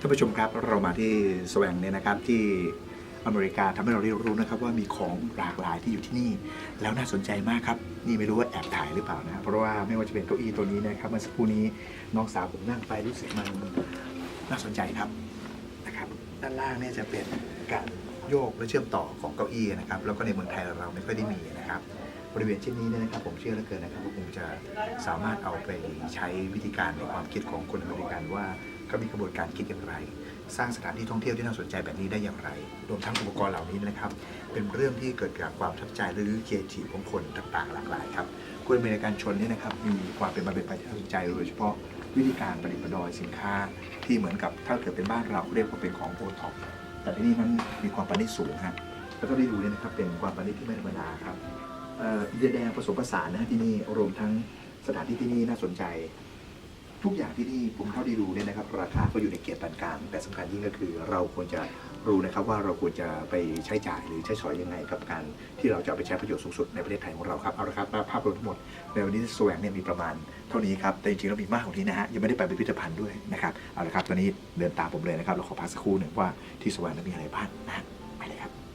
ท่านผู้ชมครับเรามาที่สแวงเนี่ยนะครับที่อเมริกาทำให้เราได้รู้นะครับว่ามีของหลากหลายที่อยู่ที่นี่ แล้วน่าสนใจมากครับนี่ไม่รู้ว่าแอบถ่ายหรือเปล่านะเพราะว่าไม่ว่าจะเป็นเก้าอี้ตัวนี้นะครับเมื่อสักครู่นี้น้องสาวผมนั่งไปรู้สึกมันน่าสนใจครับนะครับด้านล่างเนี่ยจะเป็นการโยกและเชื่อมต่อของเก้าอี้นะครับแล้วก็ในเมืองไทยเราไม่ค่อยได้มีนะครับบริเวณเช่นนี้เนี่ยนะครับผมเชื่อเหลือเกินนะครับว่าคงจะสามารถเอาไปใช้วิธีการในความคิดของคนอเมริกันว่า เขามีกระบวนการคิดอย่างไร สร้างสถานที่ท่องเที่ยวที่น่าสนใจแบบนี้ได้อย่างไร รวมทั้งอุปกรณ์เหล่านี้นะครับ เป็นเรื่องที่เกิดจากความทับใจหรือเคียทีของคนต่างๆ หลากหลายครับคนอเมริกันชนนี่นะครับมีความเป็นมาเป็นไปที่น่าสนใจโดยเฉพาะวิธีการประดิษฐ์ประดอยสินค้า ที่เหมือนกับถ้าเกิดเป็นบ้านเราเรียกว่าเป็นของโอท็อปแต่ที่นี่นั้นมีความประณีตสูงฮะแล้วก็ได้ดูเนี่ยนะครับเป็นความประณีตที่ไม่ธรรมดาครับเอ่ออินเดียแดงผสมผสานนะที่นี่รวมทั้งสถานที่ที่นี่น่าสนใจ ทุกอย่างที่นี่ผมเท่าที่ดูเนี่ยนะครับ ราคาก็อยู่ในเกียรติปานกลางแต่สำคัญยิ่งก็คือเราควรจะรู้นะครับว่าเราควรจะไปใช้จ่ายหรือใช้สอยยังไงกับการที่เราจะเอาไปใช้ประโยชน์สูงสุดในประเทศไทยของเราครับเอาละครับภาพรวมทั้งหมดในวันนี้สวงเนี่ยมีประมาณเท่านี้ครับแต่จริงๆแล้วมีมากกว่านี้นะฮะยังไม่ได้ไปพิพิธภัณฑ์ด้วยนะครับเอาละครับตอนนี้เดินตามผมเลยนะครับเราขอพักสักครู่หนึ่งว่าที่สวงนั้นมีอะไรบ้างนะไปเลยครับ